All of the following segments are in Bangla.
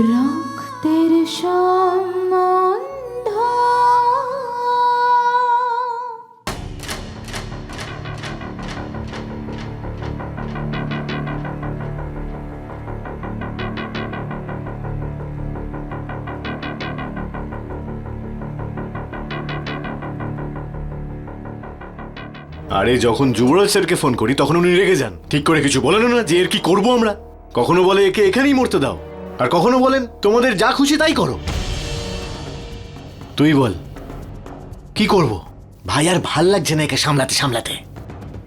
রক্তের সম্বন্ধ। আরে, যখন যুবরাজ স্যারকে ফোন করি, তখন উনি রেগে যান। ঠিক করে কিছু বলেন না, যে এর কি করব আমরা? কখনো বলে একে এখানেই মরতে দাও। আর কখনো বলেন তোমাদের যা খুশি তাই করো। তুই বল কি করব? ভাই আর ভালো লাগছে না একে সামলাতে সামলাতে।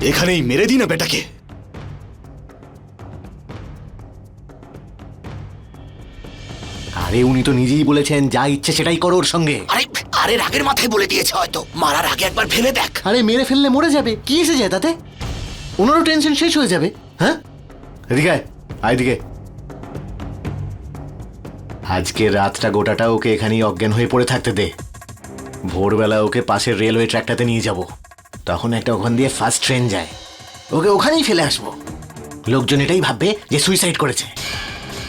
এখানেই মেরে দিই না বেটাকে। আরে উনি তো নিজেই বলেছেন যা ইচ্ছে সেটাই করো ওর সঙ্গে। আরে আরে রাগের মাথায় বলে দিয়েছে হয়তো। মারার আগে একবার ভেবে দেখ। আরে মেরে ফেললে মরে যাবে। কি এসে যায় তাতে? ওনারও টেনশন শেষ হয়ে যাবে হ্যাঁ? এদিকে আয়, এদিকে। আজকে রাতটা গোটাটা ওকে এখানেই অজ্ঞান হয়ে পড়ে থাকতে দে। ভোরবেলা ওকে পাশের রেলওয়ে ট্র্যাকটাতে নিয়ে যাব। তখন একটা ওখান দিয়ে ফার্স্ট ট্রেন যায়। ওকে ওখানেই ফেলে আসব। লোকজন এটাই ভাববে যে সুইসাইড করেছে।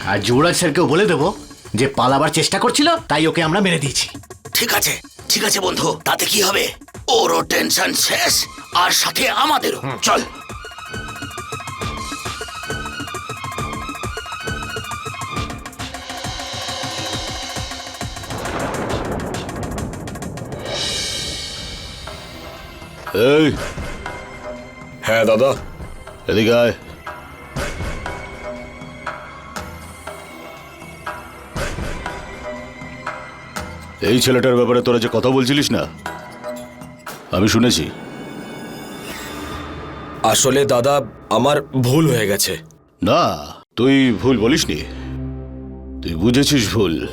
আর যুবরাজ স্যারকেও বলে দেবো যে পালাবার চেষ্টা করছিল তাই ওকে আমরা মেরে দিয়েছি। ঠিক আছে ঠিক আছে বন্ধু তাতে কি হবে? ওরও টেনশন শেষ আর সাথে আমাদেরও। চল। এই। হ্যাঁ দাদা। এদিকে আয়। এই ছেলেটার ব্যাপারে তোরা যে কথা বলছিলিস না আমি শুনেছি। আসলে দাদা আমার ভুল হয়ে গেছে। না তুই ভুল বলিসনি। তুই বুঝেছিস ভুল।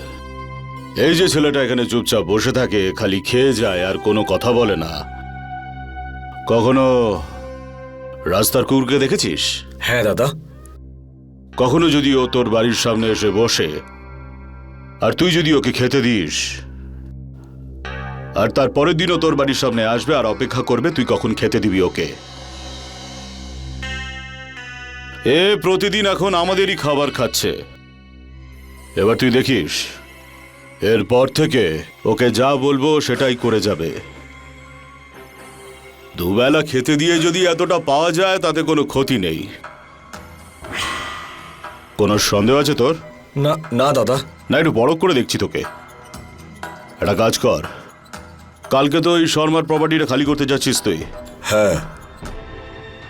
এই যে ছেলেটা এখানে চুপচাপ বসে থাকে খালি খেয়ে যায় আর কোনো কথা বলে না। কখনো রাস্তার কুকুরকে দেখেছিস? হ্যাঁ দাদা। কখনো যদি ও তোর বাড়ির সামনে এসে বসে আর তুই যদি ওকে খেতে দিস আর তার পরের দিনও তোর বাড়ির সামনে আসবে আর অপেক্ষা করবে তুই কখন খেতে দিবি ওকে? এ প্রতিদিন এখন আমাদেরই খাবার খাচ্ছে। এবার তুই দেখিস এরপর থেকে ওকে যা বলব সেটাই করে যাবে। দুবেলা খেতে দিয়ে যদি এতটা পাওয়া যায় তাতে কোনো ক্ষতি নেই। কোনো সন্দেহ আছে তোর? না না দাদা। না একটু বড় করে দেখছি তোকে। একটা কাজ কর। কালকে তো ওই শর্মার প্রপার্টিটা খালি করতে যাচ্ছিস তুই। হ্যাঁ।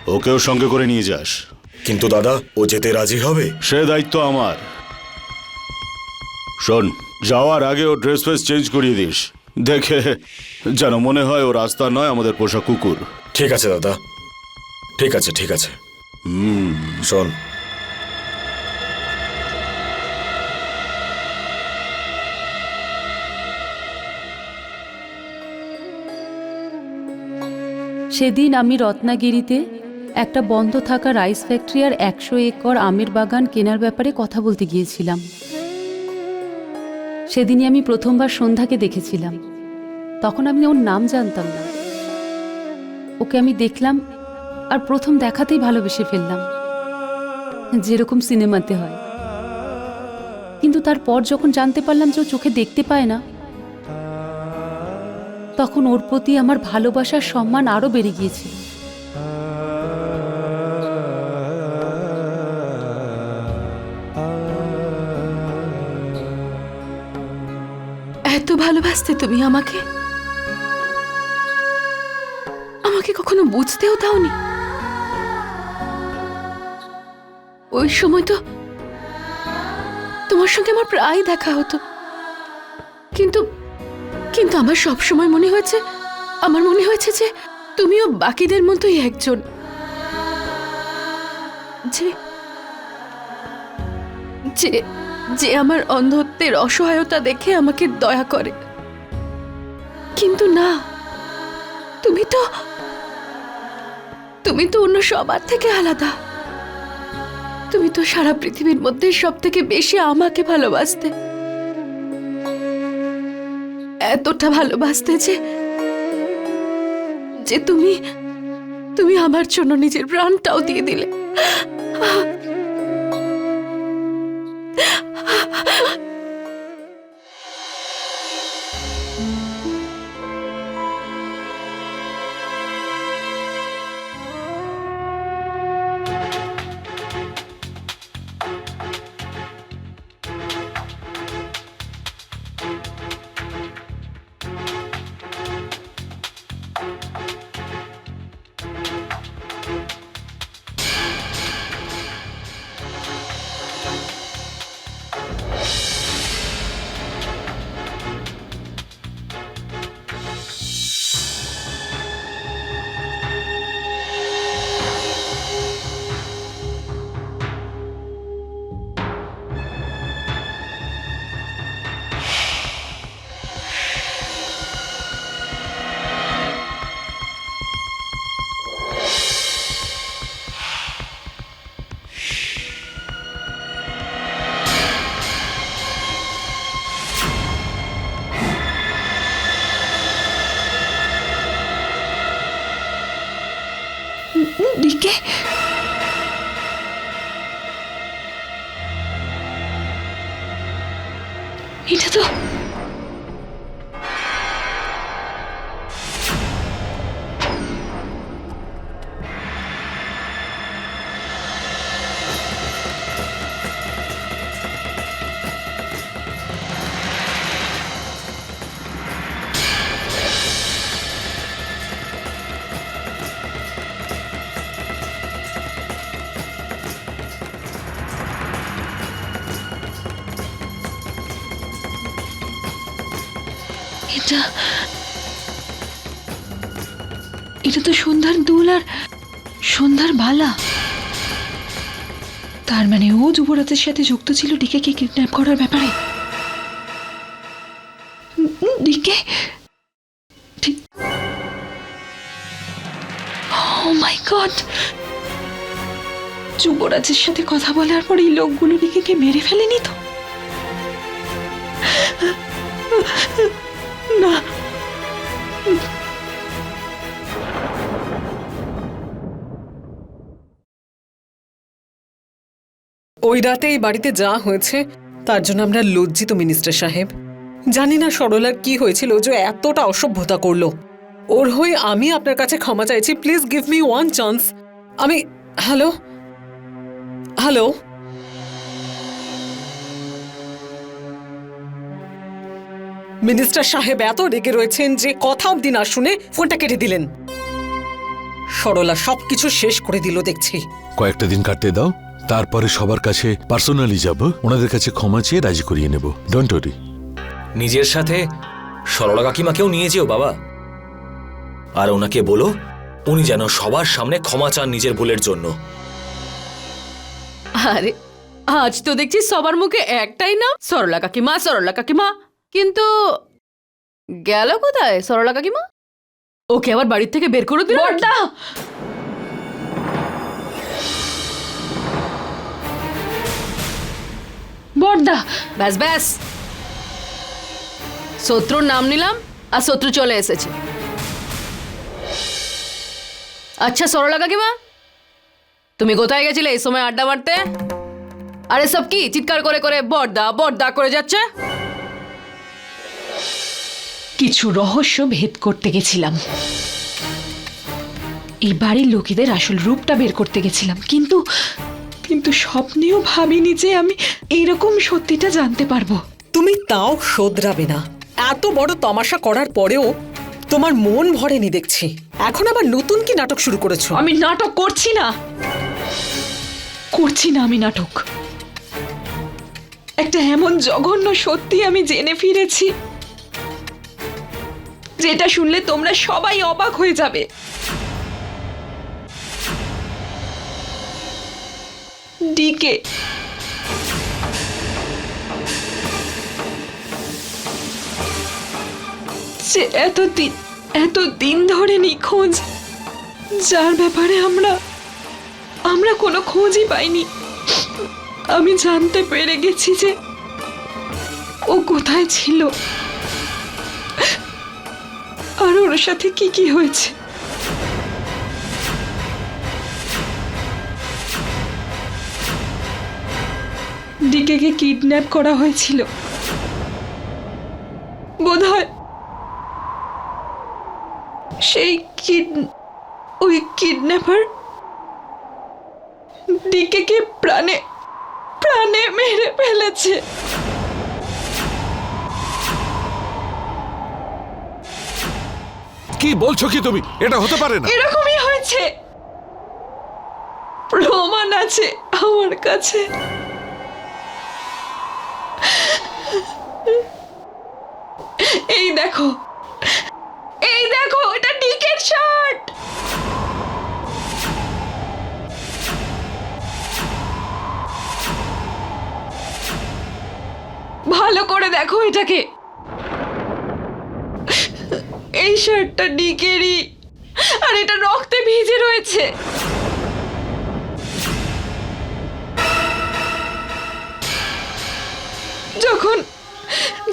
ওকেও সঙ্গে করে নিয়ে যাস। কিন্তু দাদা ও যেতে রাজি হবে? সে দায়িত্ব আমার। শোন যাওয়ার আগে ও ড্রেস ফ্রেস চেঞ্জ করিয়ে দিস। দেখে যেন মনে হয় ও রাস্তা নয় আমাদের পোষা কুকুর। ঠিক আছে দাদা। ঠিক আছে ঠিক আছে। শোন সেদিন আমি রত্নাগিরিতে একটা বন্ধ থাকা রাইস ফ্যাক্টরি আর একশো একর আমের বাগান কেনার ব্যাপারে কথা বলতে গিয়েছিলাম। সেদিনই আমি প্রথমবার সন্ধ্যাকে দেখেছিলাম। তখন আমি ওর নাম জানতাম না। ওকে আমি দেখলাম আর প্রথম দেখাতেই ভালোবেসে ফেললাম। যেরকম সিনেমাতে হয়। কিন্তু তারপর যখন জানতে পারলাম যে ও চোখে দেখতে পায় না, তখন ওর প্রতি আমার ভালোবাসার সম্মান আরও বেড়ে গিয়েছে। ভালোবাসতে তুমি আমাকে? আমাকে কখনো বুঝতেও দাওনি। ওই সময় তো তোমার সঙ্গে আমার প্রায় দেখা হতো। কিন্তু কিন্তু আমার সব সময় মনে হয়েছে, আমার মনে হয়েছে যে তুমিও বাকিদের মতোই একজন। যে যে যে আমার অন্ধত্বের অসহায়তা দেখে আমাকে দয়া করে। কিন্তু না, তুমি তো তুমি তো অন্য সবার থেকে আলাদা। তুমি তো সারা পৃথিবীর মধ্যে সব থেকে বেশি আমাকে ভালোবাসতে। এতটা ভালোবাসতে যে যে তুমি তুমি আমার জন্য নিজের প্রাণটাও দিয়ে দিলে। ডিকে এটা এটা তো সন্ধ্যার দুল আর সন্ধ্যার বালা। তার মানে ও যুবরাজের সাথে যুক্ত ছিল ডিকেকে কিডন্যাপ করার ব্যাপারে? ডিকে? ও মাই গড যুবরাজের সাথে কথা বলার পর এই লোকগুলো ডিকেকে মেরে ফেলেনি তো? না। ওই রাতে এই বাড়িতে যা হয়েছে, তার জন্য আমরা লজ্জিত, মিনিস্টার সাহেব। জানি না সরলার কি হয়েছিল যে এতটা অসভ্যতা করল। ওর হয়ে আমি আপনার কাছে ক্ষমা চাইছি, please give me one chance. আমি, হ্যালো? হ্যালো? মিনিস্টার সাহেব এত রেগে রয়েছেন যে কথা অব্দি না শুনে ফোনটা কেটে দিলেন। সরলা সবকিছু শেষ করে দিল দেখছি। কয়েকটা দিন কাটতে দাও তারপরে সবার কাছে পার্সোনালি যাব। ওনাদের কাছে ক্ষমা চেয়ে রাজি করিয়ে নেব। ডোন্ট ওরি নিজের সাথে সরলা কাকিমাকেও নিয়ে যেও বাবা। আর ওনাকে বলো উনি যেন সবার সামনে ক্ষমা চান নিজের ভুলের জন্য। আরে আজ তো দেখছি সবার মুখে একটাই না সরলা কাকিমা সরলা কাকিমা। কিন্তু গেল কোথায় সরলা কাকিমা? ওকে আবার বাড়ির থেকে বের করে দিল বড়দা বড়দা ব্যাস ব্যাস! শত্রুর নাম নিলাম আর শত্রু চলে এসেছে। আচ্ছা সরলা কাকিমা তুমি কোথায় গেছিলে এই সময় আড্ডা মারতে? আরে সব কি চিৎকার করে করে বড়দা বড়দা করে যাচ্ছে? কিছু রহস্য ভেদ করতে গেছিলাম। এই বাড়ির লোকেদের আসল রূপটা বের করতে গেছিলাম কিন্তু কিন্তু স্বপ্নেও ভাবিনি যে আমি এইরকম সত্যিটা জানতে পারব। তুমি তাও শোধরাবে না। এত বড় তমাশা করার পরেও তোমার মন ভরেনি দেখছি। এখন আবার নতুন কি নাটক শুরু করেছ? আমি নাটক করছি না। করছি না আমি নাটক। একটা এমন জঘন্য সত্যি আমি জেনে ফিরেছি। যেটা শুনলে তোমরা সবাই অবাক হয়ে যাবে। ডিকে। যে এতদিন এত দিন ধরে নিখোঁজ, যার ব্যাপারে আমরা আমরা কোনো খোঁজই পাইনি। আমি জানতে পেরে গেছি যে ও কোথায় ছিল। আর ওর সাথে কি কি হয়েছে? ডিকেকে কিডন্যাপ করা হয়েছিল। বোধহয় সেই কিড ওই কিডন্যাপার ডিকেকে প্রাণে প্রাণে মেরে ফেলেছে। কি বলছো কি তুমি? এটা হতে পারে না। এরকমই হয়েছে। প্রমাণ আছে আমার কাছে। এই দেখো। এই দেখো, এটা ডিকের শার্ট ভালো করে দেখো এটাকে এই শার্টটা ডিকেরই আর এটা রক্তে ভিজে রয়েছে। যখন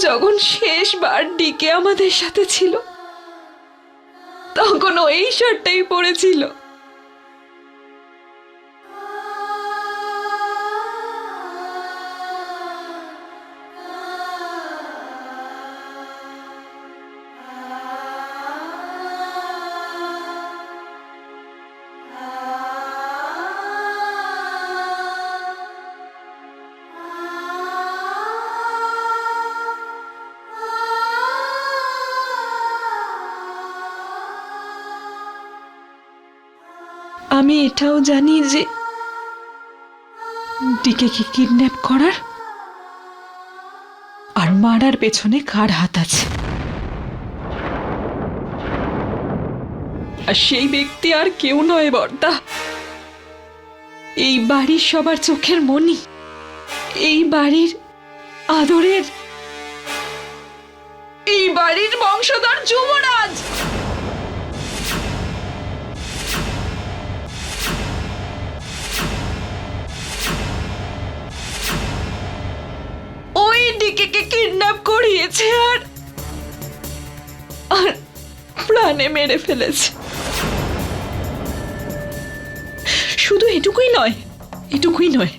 যখন শেষবার ডিকে আমাদের সাথে ছিল, তখন ওই শার্টটাই পরেছিল। আমি এটাও জানি যে ডিকেকে কিডন্যাপ করার? আর মারার পেছনে কার হাত আছে? আর সেই ব্যক্তি আর কেউ নয় বর্দা। এই বাড়ির সবার চোখের মনি এই বাড়ির আদরের। এই বাড়ির বংশধর যুবরাজ! ওই কিডন্যাপ করিয়েছে আর আর প্রাণে মেরে ফেলেছে। শুধু এটুকুই নয় এটুকুই নয়।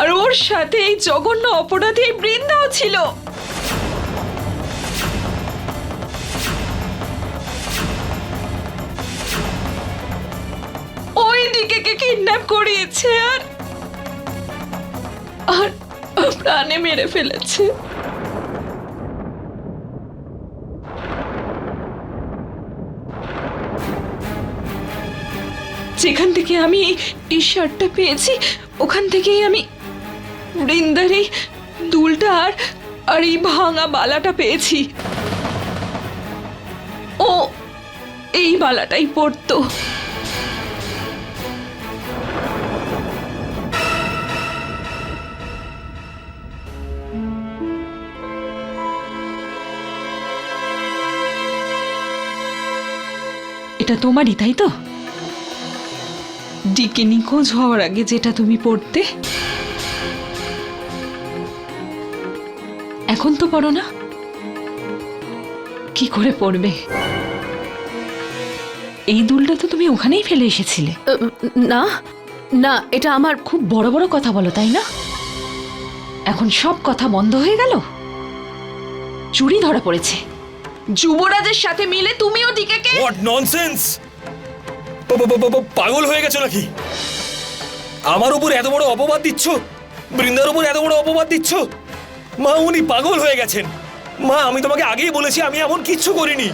আর ওর সাথে এই জঘন্য অপরাধী বৃন্দাও ছিল। ওই দিকে কিডন্যাপ করিয়েছে আর আর প্রাণে মেরে ফেলেছে। যেখান থেকে আমি এই শার্টটা পেয়েছি, ওখান থেকেই আমি বৃন্দার এই দুলটা আর আর এই ভাঙা বালাটা পেয়েছি। ও, এই বালাটাই পরতো। এটা তোমারই তাই তো? ডিকে নিখোঁজ হওয়ার আগে যেটা তুমি পড়তে। এখন তো পড়ো না। কি করে পড়বে? এই দুলটা তো তুমি ওখানেই ফেলে এসেছিলে। না না এটা আমার খুব বড় বড় কথা বলো তাই না? এখন সব কথা বন্ধ হয়ে গেল? চুরি ধরা পড়েছে। যুবরাজের সাথে মিলে তুমিও ডিকেকে হোয়াট ননসেন্স পাগল হয়ে গেছো নাকি? আমার উপর এত বড় অপবাদ দিচ্ছ? বৃন্দার উপর এত বড় অপবাদ দিচ্ছ? মা উনি পাগল হয়ে গেছেন। মা আমি তোমাকে আগেই বলেছি আমি এমন কিচ্ছু করিনি।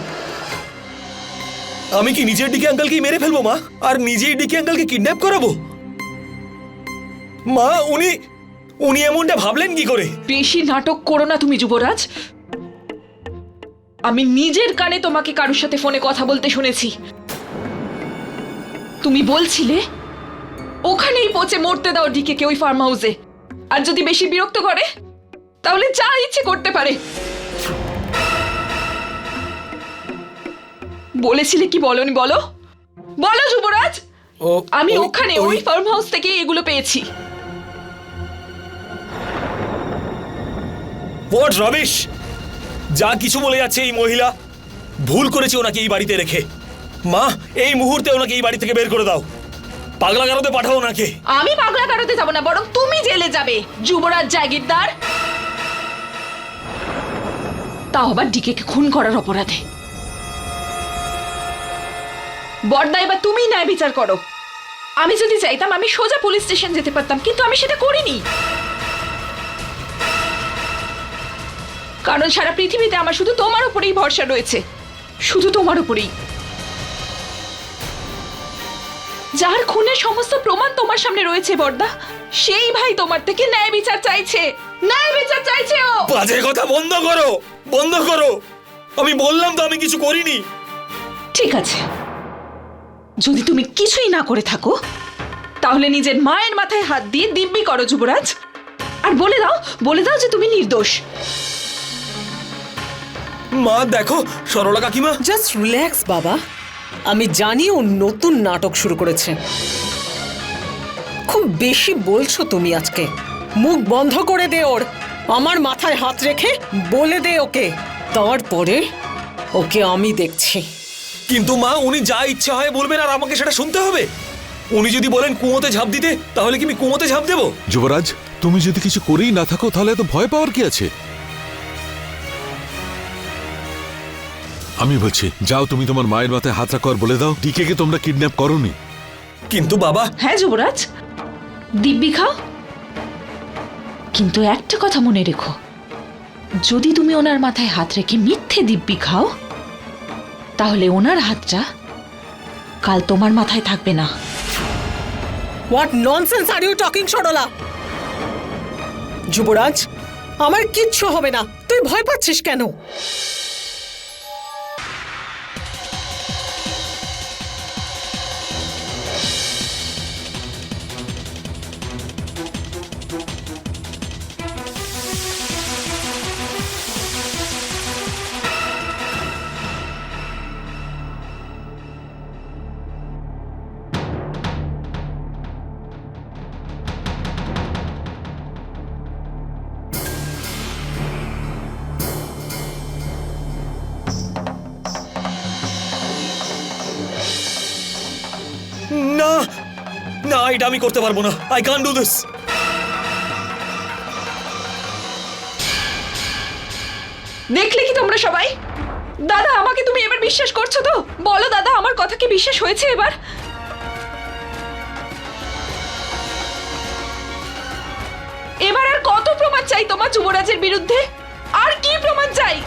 আমি কি নিজের ডিকে আঙ্কেলকে মেরে ফেলব মা? আর নিজেই ডিকে আঙ্কেলকে কিডন্যাপ করাবো? মা উনি উনি এমনটা ভাবলেন কি করে? বেশি নাটক করো না তুমি যুবরাজ। আমি নিজের কানে তোমাকে কারোর সাথে ফোনে কথা বলতে শুনেছি। তুমি বলছিলে ওখানেই পচে মরতে দাও ডিকে ওই ফার্ম হাউসে আর যদি বেশি বিরক্ত করে তাহলে যা ইচ্ছে করতে পারে। বলেছিলে কি বলনি বলো? বলো যুবরাজ আমি ওখানে ওই ফার্ম হাউস থেকে এগুলো পেয়েছি। হোয়াট রবিশ যা কিছু বলে যাচ্ছে এই মহিলা, ভুল করেছে ওনাকে এই বাড়িতে রেখে। মা, এই মুহূর্তে ওনাকে এই বাড়ি থেকে বের করে দাও। পাগলা পাঠাও ওনাকে। আমি পাগলা যাব না, বরং তুমি জেলে যাবে, যুবরাজ জাগিরদার। আবার ডিকেকে খুন করার অপরাধে। বর্দা, এবার তুমি ন্যায় বিচার করো। আমি যদি চাইতাম আমি সোজা পুলিশ স্টেশন যেতে পারতাম, কিন্তু আমি সেটা করিনি। কারণ সারা পৃথিবীতে আমার শুধু তোমার উপরেই ভরসা রয়েছে। শুধু তোমার উপরেই। যার খুনের সমস্ত প্রমাণ তোমার সামনে রয়েছে বর্দা। সেই ভাই তোমার থেকে ন্যায় বিচার চাইছে। ন্যায় বিচার চাইছে ও! বাজে কথা বন্ধ করো বন্ধ করো। আমি বললাম তো আমি কিছু করিনি। ঠিক আছে। যদি তুমি কিছুই না করে থাকো তাহলে নিজের মায়ের মাথায় হাত দিয়ে দিব্যি করো যুবরাজ। আর বলে দাও বলে দাও যে তুমি নির্দোষ। মা দেখো সরলা কাকিমা। জাস্ট রিল্যাক্স বাবা। আমি জানি ও নতুন নাটক শুরু করেছে। খুব বেশি বলছো তুমি আজকে। মুখ বন্ধ করে দে ওর। আমার মাথায় হাত রেখে বলে দে ওকে। তারপরে ওকে আমি দেখছি। কিন্তু মা উনি যা ইচ্ছা হয় বলবেন আর আমাকে সেটা শুনতে হবে। উনি যদি বলেন কুয়োতে ঝাঁপ দিতে তাহলে কি আমি কুয়োতে ঝাঁপ দেবো? যুবরাজ তুমি যদি কিছু করেই না থাকো তাহলে এত ভয় পাওয়ার কি আছে? আমি বলছি যাও তুমি তোমার মায়ের মাথায় হাত রাখো আর বলে দাও ডিকে কে তোমরা কিডন্যাপ করনি? কিন্তু বাবা হ্যাঁ যুবরাজ। দিব্যি খাও। কিন্তু একটা কথা মনে রেখো। যদি তুমি ওনার মাথায় হাত রেখে মিথ্যে দিব্যি খাও তাহলে ওনার হাতটা কাল তোমার মাথায় থাকবে না। What nonsense are you talking Sarala? Yuvraj আমার কিচ্ছু হবে না। তুই ভয় পাচ্ছিস কেন? এটা আমি করতে পারব না। আই কান ডু দিস দেখলে কি তোমরা সবাই? দাদা আমাকে তুমি এবার বিশ্বাস করছ তো? বলো দাদা আমার কথা কি বিশ্বাস হয়েছে এবার? এবার আর কত প্রমাণ চাই তোমার যুবরাজের বিরুদ্ধে? আর কি প্রমাণ চাই?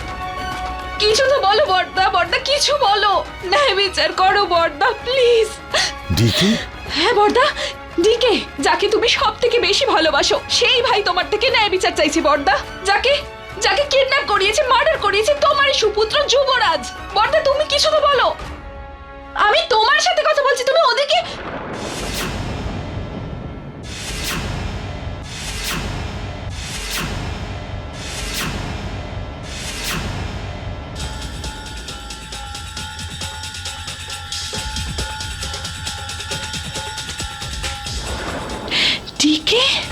কিছু তো বলো বর্দা বর্দা কিছু বলো। ন্যায় বিচার করো বর্দা প্লিজ ডিকে হ্যাঁ বর্দা। ডিকে, যাকে তুমি সব থেকে বেশি ভালোবাসো, সেই ভাই তোমার থেকে ন্যায় বিচার চাইছে, বর্দা। যাকে যাকে কিডন্যাপ করিয়েছে মার্ডার করিয়েছে, তোমারই সুপুত্র যুবরাজ। বর্দা, তুমি কিছু তো বলো। আমি তোমার সাথে কথা বলছি, তুমি ওদিকে ¿Sí qué?